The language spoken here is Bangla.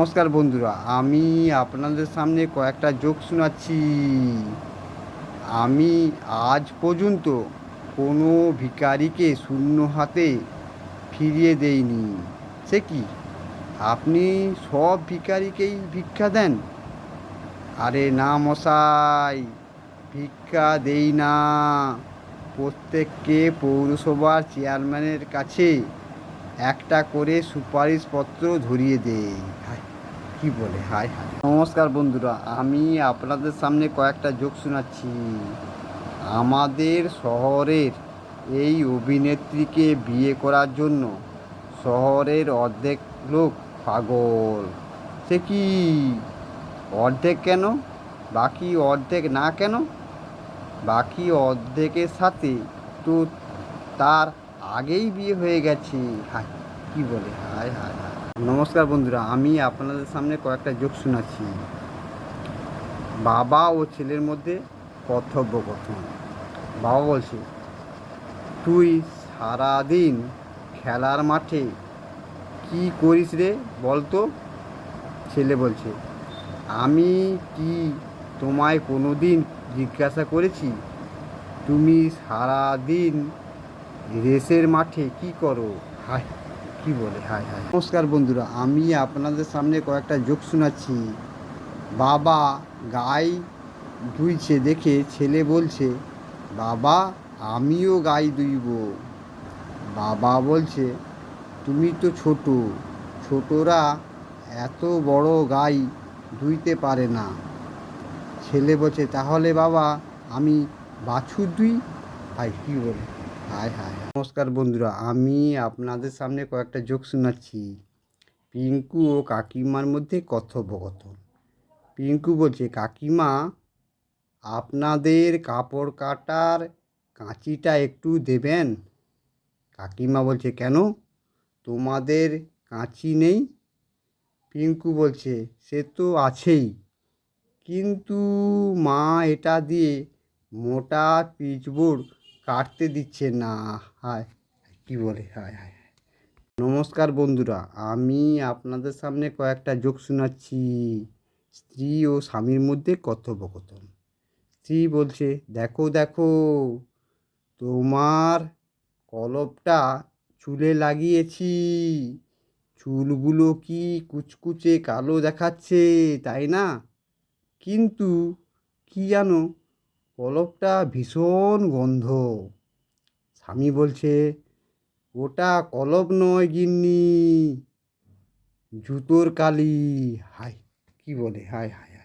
নমস্কার বন্ধুরা, আমি আপনাদের সামনে কয়েকটা যোগ শোনাচ্ছি। আমি আজ পর্যন্ত কোনো ভিখারিকে শূন্য হাতে ফিরিয়ে দেইনি। সে কি? আপনি সব ভিখারিকেই ভিক্ষা দেন? আরে না মশাই, ভিক্ষা দেই না। প্রত্যেককে পৌরসভার চেয়ারম্যানের কাছে একটা করে সুপারিশপত্র ধরিয়ে দেয় কি বলে? হায় হায়। নমস্কার বন্ধুরা, আমি আপনাদের সামনে কয়েকটা যোগ শোনাচ্ছি। আমাদের শহরের এই অভিনেত্রীকে বিয়ে করার জন্য শহরের অর্ধেক লোক পাগল। সে কি অর্ধেক কেন? বাকি অর্ধেক না কেন? বাকি অর্ধেকের সাথে তো তার আগেই বিয়ে হয়ে গেছে। হায়, কি বলে? হায় হায় নমস্কার বন্ধুরা, আমি আপনাদের সামনে কয়েকটা যোগ শোনাচ্ছি। বাবা ও ছেলের মধ্যে কথোপকথন। বাবা বলছে, তুই সারাদিন খেলার মাঠে কি করিস রে বলতো? ছেলে বলছে, আমি কি তোমায় কোনো দিন জিজ্ঞাসা করেছি? তুমি সারাদিন রেসের মাঠে কি করো? হাই কি বলে? হায় হায়। নমস্কার বন্ধুরা, আমি আপনাদের সামনে কয়েকটা যোগ শোনাচ্ছি। বাবা গাই ধুইছে দেখে ছেলে বলছে, বাবা, আমিও গাই ধুইব বাবা বলছে, তুমি তো ছোট, ছোটরা এত বড় গাই ধুইতে পারে না। ছেলে বলছে, তাহলে বাবা, আমি বাছুর দুই? ভাই, কী বলে? হায় হায়। নমস্কার বন্ধুরা, আমি আপনাদের সামনে কয়েকটা যোগ শোনাচ্ছি। পিঙ্কু ও কাকিমার মধ্যে কথোপকথন। পিঙ্কু বলছে, কাকিমা, আপনাদের কাপড় কাটার কাঁচিটা একটু দেবেন? কাকিমা বলছে, কেন? তোমাদের কাঁচি নেই? পিঙ্কু বলছে, সে তো আছেই। কিন্তু মা এটা দিয়ে মোটা পিচবোর্ড কাটতে দিচ্ছে না। হায়, কি বলে? হায় হায়। নমস্কার বন্ধুরা, আমি আপনাদের সামনে কয়েকটা যোগ শোনাচ্ছি। স্ত্রী ও স্বামীর মধ্যে কথোপকথন। স্ত্রী বলছে, দেখো দেখো, তোমার কলপটা চুলে লাগিয়েছি। চুলগুলো কি কুচকুচে কালো দেখাচ্ছে, তাই না? কিন্তু কি জানো কলপটা ভীষণ গন্ধ। স্বামী বলছে ওটা কলপ নয় গিন্নি, জুতোর কালি। হাই কি বলে? হায় হায়।